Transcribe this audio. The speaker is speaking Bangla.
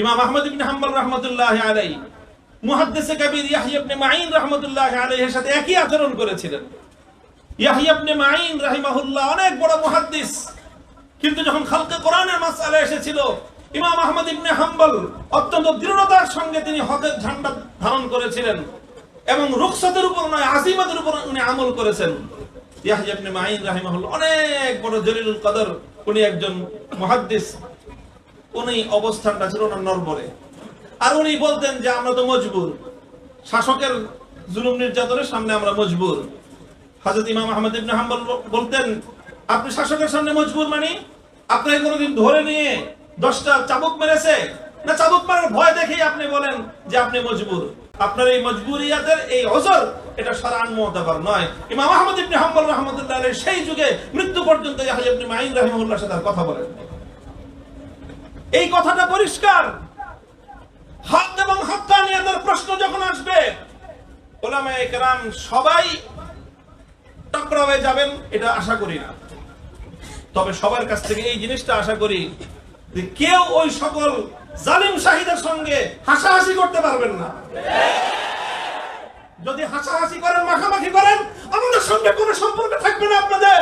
ইমাম আহমদ ইবনে হাম্বল রহমতুল্লাহ আলাই মুহাদ্দিসে কবির ইয়াহইয়া মাইন রহমতুল্লাহ আলাইহির সাথে একই আচরণ করেছিলেন। ইয়াহইয়া ইবনে মাইন রাহিমাহুল্লাহ অনেক বড় মুহাদ্দিস। কিন্তু যখন খালকে কোরআনের মাসআলা এসেছিল, ইমাম আহমদ ইবনে হাম্বল অত্যন্ত দৃঢ়তার সঙ্গে তিনি হকের ঝান্ডা ধারণ করেছিলেন এবং রুখসাতের উপর নয়, আজিমাতের উপর উনি আমল করেছেন। ইয়াহইয়া ইবনে মাইন রাহিমাহুল্লাহ অনেক বড় জলিলুল কদর, উনি একজন মুহাদ্দিস। উনি অবস্থানটা ছিল ওনার নরবরে। আর উনি বলতেন যে, আমরা তো মজবুর। শাসকের জুলুম নির্যাতনের সামনে আমরা মজবুর। হযরত ইমাম আহমদ ইবনে হাম্বল বলতেন, আপনি শাসকের সামনে মজবুর মানে? আপনাকে কোনোদিন ধরে নিয়ে দশটা চাবুক মেরেছে? না, চাবুক মারার ভয় দেখেই আপনি বলেন যে, আপনি মজবুর। আপনার এই মজবুরিয়াতের এই অজর এটা সারান মতাবার নয়। ইমাম আহমদ ইবনে হাম্বল রহমতুল্লাহ সেই যুগে মৃত্যু পর্যন্ত ইয়াহইয়া ইবনে মাইন রাহিমাহুল্লাহর সাথে কথা বলেন এই কথাটা পরিষ্কার। হক এবং হক্কানিয়াতের প্রশ্ন যখন আসবে কেরাম সবাই টকরাবে যাবেন, এটা আশা করি না। তবে সবার কাছ থেকে এই জিনিসটা আশা করি যে কেউ ওই সকল জালিম শাহিদের সঙ্গে হাসাহাসি করতে পারবেন না। যদি হাসাহাসি করেন, মাখামাখি করেন, আমাদের সঙ্গে কোনো সম্পর্ক থাকবে না আপনাদের।